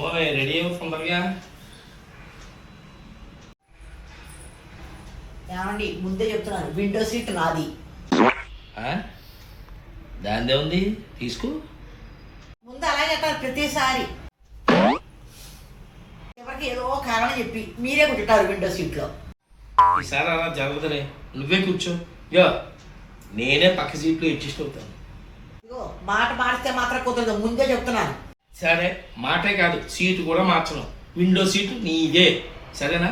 బాబోయ్ రెడీ అవ్వ తొందరగా. ఏమండి ముందే చెప్తున్నాను విండో సీట్ నాది. ఆ? దాందే ఉంది? తీసుకో. ముందు అలాగే అంటారు ప్రతిసారి. ఎవరికి ఏదో కారణం చెప్పి మీరే కూర్చుంటారు విండో సీట్లో ఈసారి అలా జరగదులే. నువ్వే కూర్చో. యో నేనే పక్క సీట్లో అడ్జస్ట్ అవుతాను. మాట మారిస్తే మాత్రం కుదరదు ముందే చెప్తున్నాను. సరే మాటే కాదు సీటు కూడా మార్చను. విండో సీటు నీదే. సరేనా?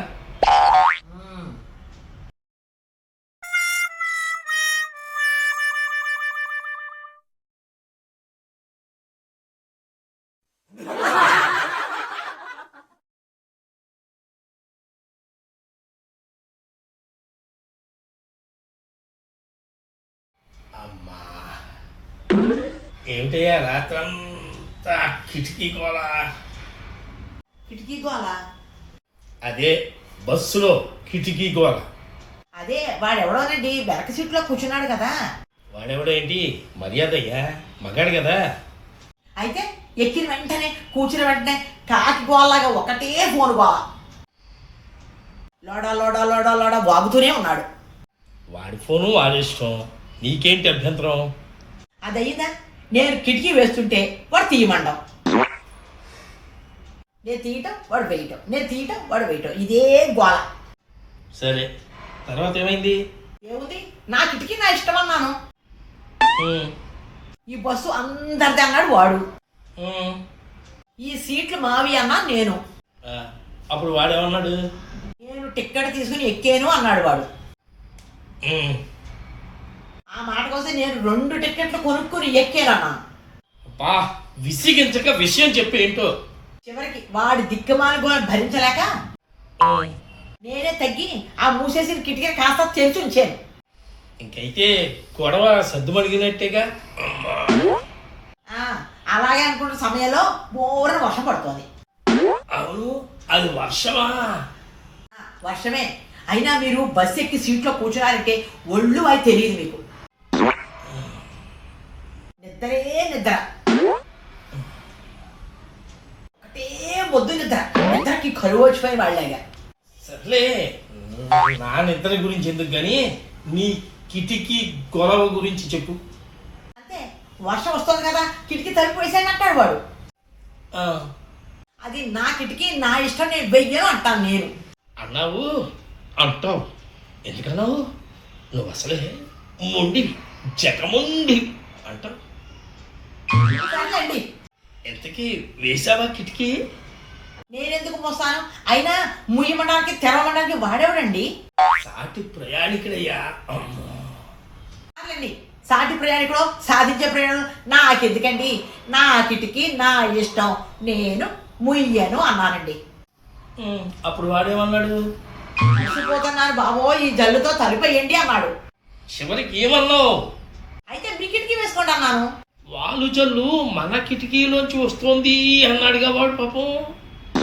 అమ్మా. ఏమిటయ్యా రాత్రం? కిటికీ కోలా కిటికీ గోల? అదే బస్సులో కిటికీ గోల. అదే వాడు ఎవడోనండి వెనక సీట్లో కూర్చున్నాడు కదా. వాడెవడేంటి మర్యాద అయ్యా మగాడు కదా. అయితే ఎక్కిన వెంటనే కూర్చున్న వెంటనే కాకి గోల్లాగా ఒకటే ఫోన్ గోల. లోడా లోడా లోడా లోడా వాగుతూనే ఉన్నాడు. వాడి ఫోను వాడి ఇష్టం. నీకేంటి అభ్యంతరం? అది అయ్యిందా నేను కిటికీ వేస్తుంటే వాడు తీయమండం. నేను తీయటం వాడు వేయటం. నేను తీయటం వాడు వేయటం. ఇదే గోల. సరే. తర్వాత ఏమైంది? ఏముంది? నా కిటికీ నా ఇష్టం అన్నాను. ఈ బస్సు అందరిది అన్నాడు వాడు. ఈ సీట్లు మావి అన్నా నేను. అప్పుడు వాడేమన్నాడు? నేను టిక్కెట్ తీసుకుని ఎక్కాను అన్నాడు వాడు. ఆ మాట కోసం నేను రెండు టిక్కెట్లు కొనుక్కుని ఎక్కానన్నా. అబ్బా విసిగించక విషయం చెప్పి ఏంటో. చివరికి వాడి దిక్కుమాలి గోల భరించలేక నేనే తగ్గి ఆ మూసేసిన కిటికీ కాస్త తెరిచి ఉంచాను. ఇంకైతే గొడవ సర్దుమడిగినట్టేగా అమ్మా. ఆ, అలాగే అనుకున్న సమయంలో బోరన వర్షం పడుతోంది. అవును అది వర్షమా? ఆ, వర్షమే. అయినా మీరు బస్ ఎక్కి సీట్లో కూర్చున్నారంటే ఒళ్ళు అవి తెలియదు మీకు. నిద్రే నిద్ర. ఒకటే మొద్దు నిద్ర. నిద్రకి కరువు వచ్చిపోయి వాళ్ళగా సర్లే నా నిద్ర గురించి ఎందుకు గాని నీ కిటికీ గొడవ గురించి చెప్పు. అంతే వర్షం వస్తుంది కదా కిటికీ తలుపు వేసాను అంటాడు వాడు. అది నా కిటికీ నా ఇష్టం నేను వెయ్యను అంటాను నేను. అన్నావు అంటావు. ఎందుకన్నావు? నువ్వు అసలే మొండివి జగముండి అంటావు. సర్లేండి ఎంతకీ? వేసావా కిటికీ? నేనెందుకు మోస్తాను? అయినా ముయ్యమడానికి తెరవడానికి వాడేవాడండి? సాటి ప్రయాణికుడయ్యా. సర్లేండి సాటి ప్రయాణికుడు సాధించే ప్రయాణం నాకెందుకండి? నా కిటికీ నా ఇష్టం. నేను ముయ్యను అన్నానండి. అప్పుడు వాడేమన్నాడు? మర్చిపోతున్నాను బాబో ఈ జల్లుతో తలిపేయండి అన్నాడు. చివరికి ఏమన్నావు? అయితే మీ కిటికీ వేసుకోండి అన్నాను. వాళ్ళు చల్లు మన కిటికీలోంచి వస్తోంది అన్నాడుగా వాడు పాపం.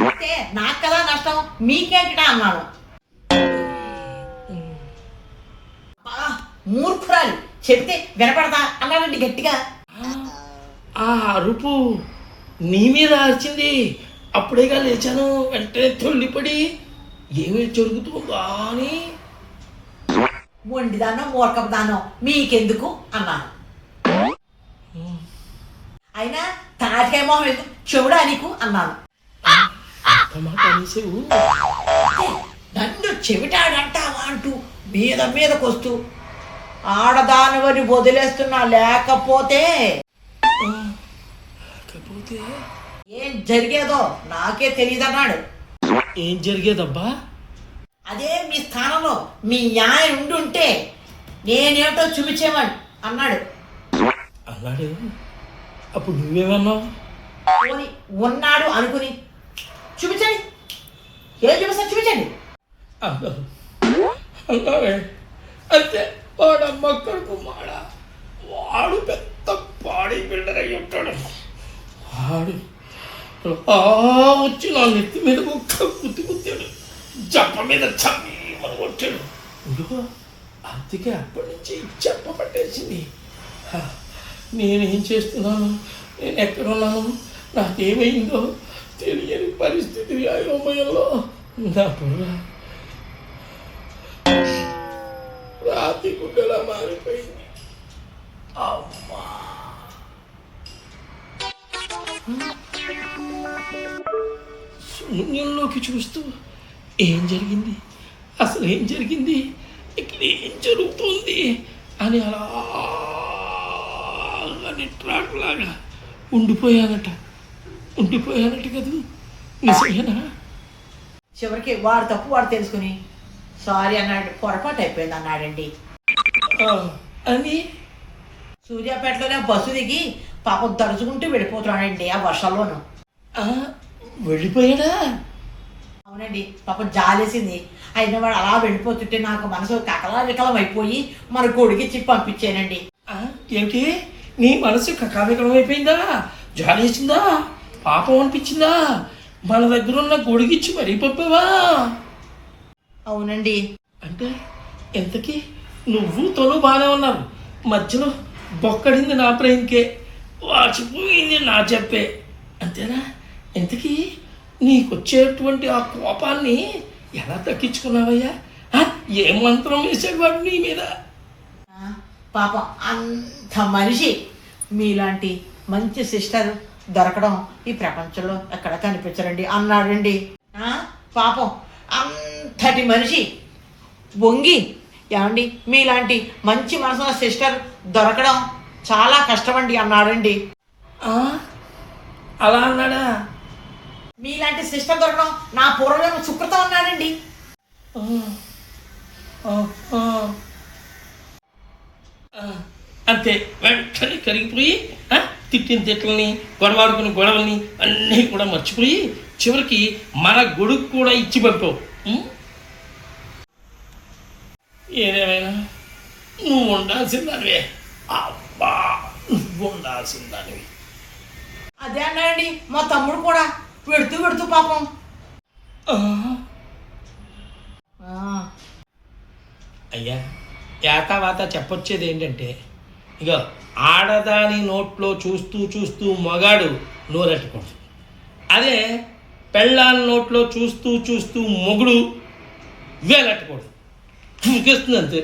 అయితే నాకు కదా నష్టం మీకేంటిటా అన్నాను అబ్బా, మూర్ఖురాలు. చెప్తే వినపడతా అన్నాడండి గట్టిగా. ఆ అరుపు నీ మీద అరిచింది. అప్పుడేగా లేచాను వెంటనే తొల్లిపడి ఏమి జరుగుతుందా అని. మొండిదానో మూర్ఖదానో మీకెందుకు అన్నాను అయినా మొహం ఎందుకు చెవుడా నీకు అన్నాను నన్ను చెవిటాడంటావా అంటూ మీద మీదకొస్తూ ఆడదానివని వదిలేస్తున్నా లేకపోతే? ఏం జరిగేదో నాకే తెలియదన్నాడు. ఏం జరిగేదబ్బా? అదే మీ స్థానంలో మీ న్యాయం ఉండుంటే నేనేమిటో చూపించేవాడు అన్నాడు. అన్నాడు. అప్పుడు నువ్వేమన్నావు? పోనీ ఉన్నాడు అనుకుని చూపించండి. ఏం చూపిస్తా చూపించండి. అన్నావే అంతే వాడమ్మ కడుపు మాడ. వాడు పెద్ద పాడి బిల్డర్ అయి ఉంటాడు. వాడు ఆ వచ్చి నా నెత్తి మీద ఒక్క కుత్తి కుత్తాడు జప్ప మీద చమ్మని కొట్టాడు ఇదిగో అందుకే అప్పటి నుంచి చెప్ప పట్టేసింది. నేనేం చేస్తున్నాను? నేను ఎక్కడున్నాను నాకేమైందో తెలియని పరిస్థితి అయోమయంలో నా బుర్ర. రాతి గుడ్డలా మారిపోయింది. అమ్మా. శూన్యంలోకి చూస్తూ ఏం జరిగింది? అసలు ఏం జరిగింది? ఇక్కడ ఏం జరుగుతుంది? అని అలా ట్రాక్ లాగా ఉండిపోయానట. ఉండిపోయానట కదా? నిజమేనా? చివరికి వాడు తప్పు వాడు తెలుసుకుని సారీ అన్నాడు పొరపాటు అయిపోయింది అన్నాడండి. అని? సూర్యాపేటలోనే బస్సు దిగి పాపం తడుచుకుంటూ వెళ్ళిపోతున్నాడండి ఆ వర్షంలోను ఆ, వెళ్ళిపోయాడా? అవునండి పాపం జాలేసింది. అయిన వాడు అలా వెళ్ళిపోతుంటే నాకు మనసు కకలా వికలం అయిపోయి మన కొడుకిచ్చి పంపించానండి. ఆ, ఏమిటి? నీ మనసు కకావికలం అయిపోయిందా? జాలేసిందా పాపం అనిపించిందా? మన దగ్గర ఉన్న గొడిగిచ్చి మరీ పంపావా? అవునండి. అంటే ఎంతకీ? నువ్వు తను బాగానే ఉన్నారు. మధ్యలో బొక్కడింది నా బ్రెయిన్కే వాచిపోయింది నా చెప్పే. అంతేనా? ఎంతకీ? నీకొచ్చేటువంటి ఆ కోపాన్ని ఎలా తగ్గించుకున్నావయ్యా? ఏ మంత్రం వేసేవాడు నీ మీద? పాపం అంత మనిషి మీలాంటి మంచి సిస్టర్ దొరకడం ఈ ప్రపంచంలో ఎక్కడ కనిపించరండి? అన్నాడండి. పాపం అంతటి మనిషి వంగి ఏమండి మీలాంటి మంచి మనసున్న సిస్టర్ దొరకడం చాలా కష్టమండి అన్నాడండి. అలా అన్నాడా? మీలాంటి సిస్టర్ దొరకడం నా పూర్వజన్మ సుకృతం అన్నాడండి. ఆ, అంతే. వెంటనే కరిగిపోయి తిట్టిన తిట్లని గొడవాడుకున్న గొడవల్ని అన్నీ కూడా మర్చిపోయి చివరికి మన గొడుగు కూడా ఇచ్చి పంపావు? ఏదేమైనా? నువ్వు ఉండాల్సిన దానివే అబ్బా నువ్వు ఉండాల్సిన దానివి అదే అన్నాడండి మా తమ్ముడు కూడా పెడుతూ పెడుతూ పాపం. అయ్యా ఏతావాత చెప్పొచ్చేది ఏంటంటే ఇక ఆడదాని నోట్లో చూస్తూ చూస్తూ మగాడు నోరెట్టకూడదు అదే పెళ్ళాల నోట్లో చూస్తూ చూస్తూ మొగుడు వేలెట్టకూడదు ముగిస్తుంది అంతే.